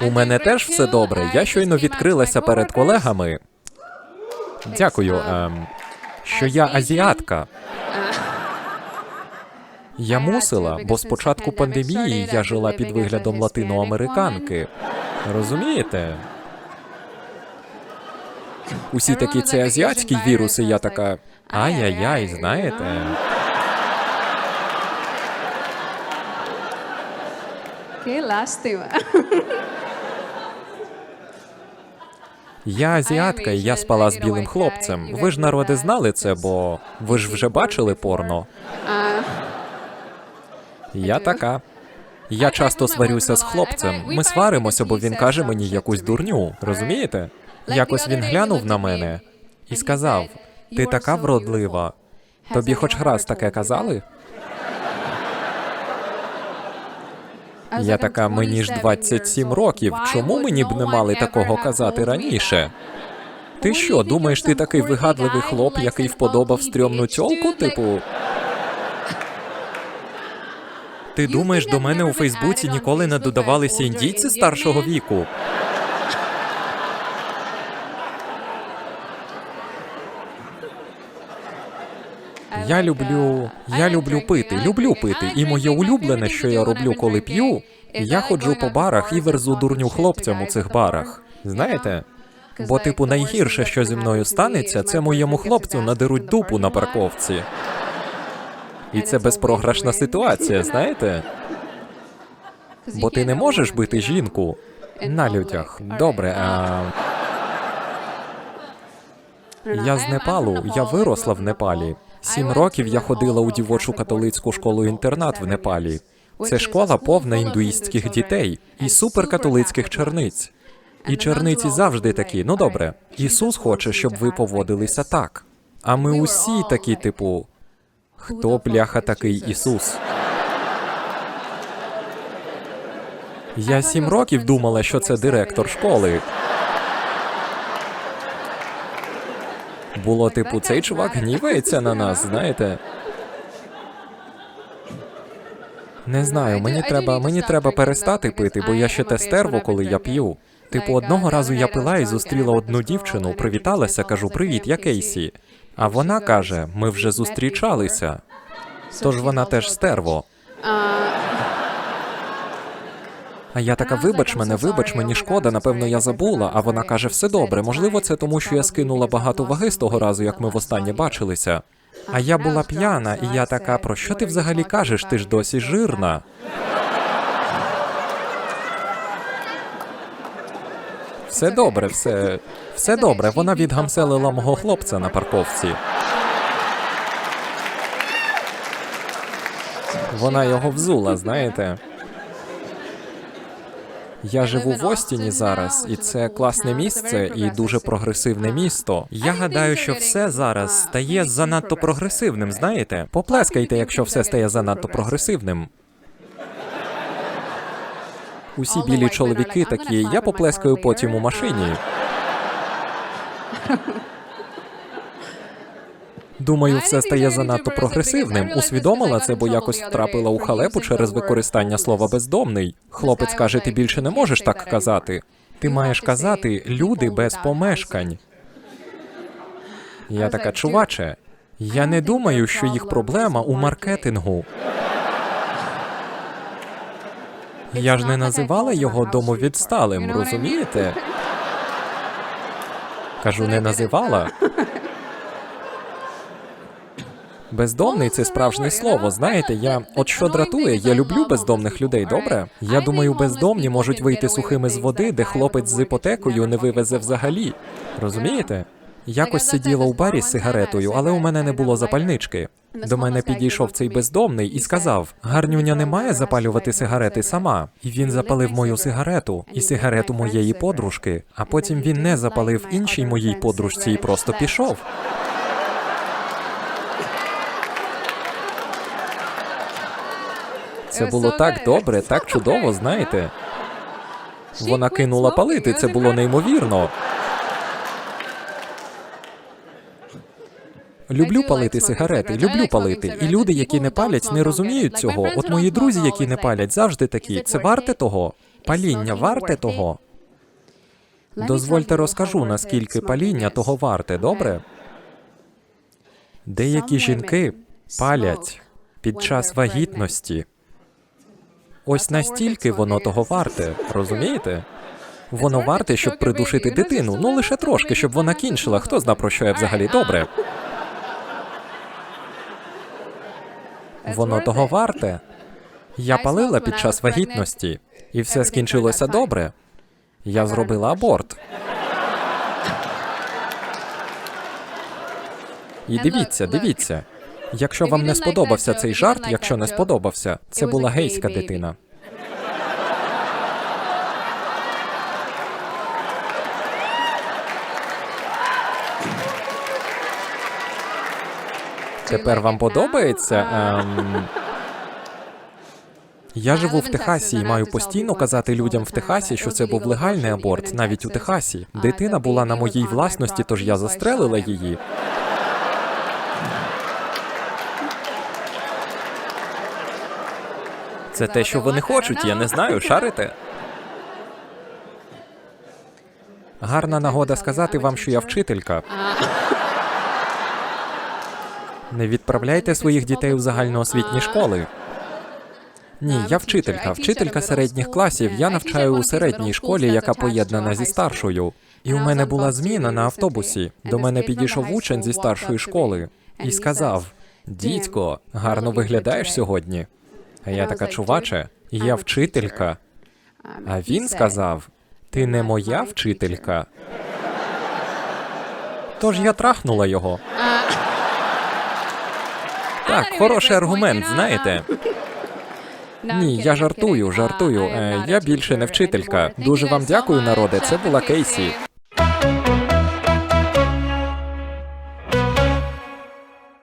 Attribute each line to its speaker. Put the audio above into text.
Speaker 1: У мене теж все добре. Я щойно відкрилася перед колегами. Дякую, ем, що я азіатка. Я мусила, бо з початку пандемії я жила під виглядом латиноамериканки. Розумієте? Усі такі це азіатські віруси, я така. Ай-яй-яй, знаєте.
Speaker 2: Qué lástima.
Speaker 1: Я азіатка, і я спала з білим хлопцем. Ви ж народи знали це, бо ви ж вже бачили порно. Я така. Я часто сварюся з хлопцем. Ми сваримося, бо він каже мені якусь дурню. Розумієте? Якось він глянув на мене і сказав: Ти така вродлива. Тобі хоч раз таке казали? Я така, мені ж 27 років. Чому мені б не мали такого казати раніше? Ти що, думаєш, ти такий вигадливий хлоп, який вподобав стрьомну тьолку, типу? Ти думаєш, до мене у Фейсбуці ніколи не додавалися індійці старшого віку? Я люблю. Я люблю пити, люблю пити. І моє улюблене, що я роблю, коли п'ю, я ходжу по барах і верзу дурню хлопцям у цих барах. Знаєте? Бо, типу, найгірше, що зі мною станеться, це моєму хлопцю надеруть дупу на парковці. І це безпрограшна ситуація, знаєте? Бо ти не можеш бити жінку на людях. Добре, а. Я з Непалу, я виросла в Непалі. Сім років я ходила у дівочу католицьку школу-інтернат в Непалі. Це школа повна індуїстських дітей і суперкатолицьких черниць. І черниці завжди такі. Ну добре, Ісус хоче, щоб ви поводилися так. А ми усі такі, типу, хто бляха такий Ісус? Я сім років думала, що це директор школи. Було типу, цей чувак гнівається на нас, знаєте. Не знаю, мені треба, мені треба перестати пити, бо я ще те стерво, коли я п'ю. Типу, одного разу я пила і зустріла одну дівчину, привіталася, кажу, привіт, я Кейсі. А вона каже, ми вже зустрічалися. Тож вона теж стерво. А я така, вибач мене, вибач, мені шкода, напевно, я забула. А вона каже, все добре. Можливо, це тому, що я скинула багато ваги з того разу, як ми востаннє бачилися. А я була п'яна, і я така, про що ти взагалі кажеш? Ти ж досі жирна. Все добре, все. Все добре. Вона відгамселила мого хлопця на парковці. Вона його взула, знаєте. Я живу в Остіні зараз, і це класне місце і дуже прогресивне місто. Я гадаю, що все зараз стає занадто прогресивним. Знаєте, поплескайте, якщо все стає занадто прогресивним. Усі білі чоловіки такі. Я поплескаю потім у машині. Думаю, все стає занадто прогресивним. Усвідомила це, бо якось втрапила у халепу через використання слова бездомний. Хлопець каже: ти більше не можеш так казати. Ти маєш казати люди без помешкань. Я така, чуваче, я не думаю, що їх проблема у маркетингу. Я ж не називала його домовідсталим, розумієте? Кажу, не називала. Бездомний це справжнє слово. Знаєте, я от що дратує, я люблю бездомних людей. Добре? Я думаю, бездомні можуть вийти сухими з води, де хлопець з іпотекою не вивезе взагалі. Розумієте? Якось сиділа у барі з сигаретою, але у мене не було запальнички. До мене підійшов цей бездомний і сказав: Гарнюня не має запалювати сигарети сама. І він запалив мою сигарету і сигарету моєї подружки. А потім він не запалив іншій моїй подружці і просто пішов. Це було так добре, так чудово, знаєте. Вона кинула палити, це було неймовірно. Люблю палити сигарети, люблю палити. І люди, які не палять, не розуміють цього. От мої друзі, які не палять, завжди такі. Це варте того. Паління варте того? Дозвольте розкажу, наскільки паління того варте, добре? Деякі жінки палять під час вагітності. Ось настільки воно того варте, розумієте? Воно варте, щоб придушити дитину, ну лише трошки, щоб вона кінчила. Хто зна про що я взагалі добре? Воно того варте. Я палила під час вагітності, і все скінчилося добре. Я зробила аборт. І дивіться, дивіться. Якщо вам не сподобався цей жарт, якщо не сподобався, це була гейська дитина. Тепер вам подобається? Ем... Я живу в Техасі і маю постійно казати людям в Техасі, що це був легальний аборт, навіть у Техасі. Дитина була на моїй власності, тож я застрелила її. Це те, що вони хочуть, я не знаю, шарите. Гарна нагода сказати вам, що я вчителька. Не відправляйте своїх дітей у загальноосвітні школи. Ні, я вчителька, вчителька середніх класів. Я навчаю у середній школі, яка поєднана зі старшою. І у мене була зміна на автобусі. До мене підійшов учень зі старшої школи і сказав: Дідько, гарно виглядаєш сьогодні. Я така, чуваче, я вчителька. А він сказав: Ти не моя вчителька. Тож я трахнула його. Так, хороший аргумент, знаєте. Ні, я жартую, жартую. Е, я більше не вчителька. Дуже вам дякую, народе. Це була Кейсі.